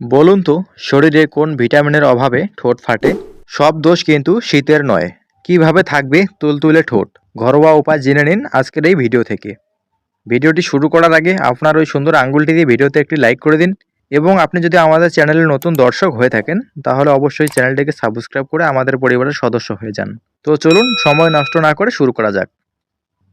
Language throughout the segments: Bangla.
বলুন তো, শরীরে কোন ভিটামিনের অভাবে ঠোঁট ফাটে? সব দোষ কিন্তু শীতের নয়। কীভাবে থাকবে তুলতুলে ঠোঁট? ঘরোয়া উপায় জেনে নিন আজকের এই ভিডিও থেকে। ভিডিওটি শুরু করার আগে আপনার ওই সুন্দর আঙ্গুলটি দিয়ে ভিডিওতে একটি লাইক করে দিন এবং আপনি যদি আমাদের চ্যানেলের নতুন দর্শক হয়ে থাকেন, তাহলে অবশ্যই চ্যানেলটিকে সাবস্ক্রাইব করে আমাদের পরিবারের সদস্য হয়ে যান। তো চলুন, সময় নষ্ট না করে শুরু করা যাক।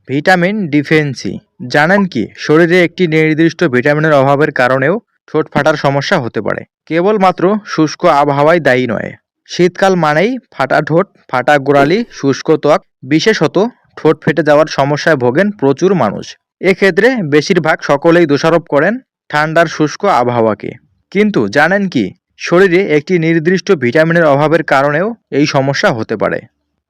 ভিটামিন ডিফেন্সি জানেন কি, শরীরে একটি নির্দিষ্ট ভিটামিনের অভাবের কারণেও ঠোঁট ফাটার সমস্যা হতে পারে। কেবলমাত্র শুষ্ক আবহাওয়াই দায়ী নয়। শীতকাল মানেই ফাটা ঠোঁট, ফাটা গোড়ালি, শুষ্ক ত্বক। বিশেষত ঠোঁট ফেটে যাওয়ার সমস্যায় ভোগেন প্রচুর মানুষ। এক্ষেত্রে বেশিরভাগ সকলেই দোষারোপ করেন ঠান্ডার শুষ্ক আবহাওয়াকে। কিন্তু জানেন কি, শরীরে একটি নির্দিষ্ট ভিটামিনের অভাবের কারণেও এই সমস্যা হতে পারে।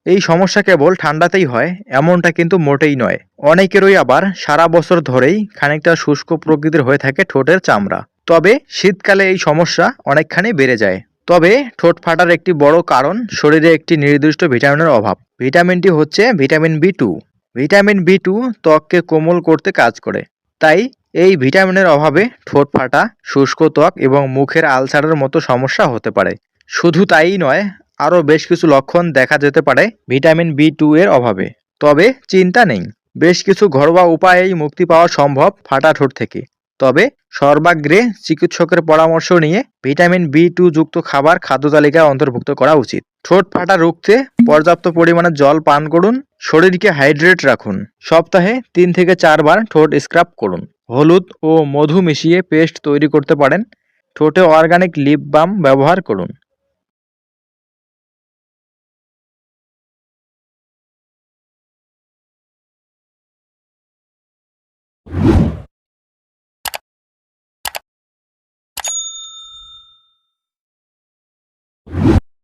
এই সমস্যা কেবল ঠান্ডাতেই হয়, এমনটা কিন্তু মোটেই নয়। অনেকেরই আবার সারা বছর ধরেই খানিকটা শুষ্ক প্রকৃতির হয়ে থাকে ঠোঁটের চামড়া। তবে শীতকালে এই সমস্যা অনেকখানি বেড়ে যায়। তবে ঠোঁট ফাটার একটি বড় কারণ শরীরে একটি নির্দিষ্ট ভিটামিনের অভাব। ভিটামিনটি হচ্ছে vitamin B two. Vitamin B two ত্বককে কোমল করতে কাজ করে। তাই এই ভিটামিনের অভাবে ঠোঁট ফাটা, শুষ্ক ত্বক এবং মুখের আলসারের মতো সমস্যা হতে পারে। শুধু তাই নয়, আরও বেশ কিছু লক্ষণ দেখা যেতে পারে ভিটামিন বি টু এর অভাবে। তবে চিন্তা নেই, বেশ কিছু ঘরোয়া উপায়েই মুক্তি পাওয়া সম্ভব ফাটা ঠোঁট থেকে। তবে সর্বাগ্রে চিকিৎসকের পরামর্শ নিয়ে ভিটামিন বি টু যুক্ত খাবার খাদ্য তালিকায় অন্তর্ভুক্ত করা উচিত। ঠোঁট ফাটা রুখতে পর্যাপ্ত পরিমাণে জল পান করুন, শরীরকে হাইড্রেট রাখুন। সপ্তাহে তিন থেকে চারবার ঠোঁট স্ক্রাব করুন। হলুদ ও মধু মিশিয়ে পেস্ট তৈরি করতে পারেন। ঠোঁটে অর্গানিক লিপ বাম ব্যবহার করুন।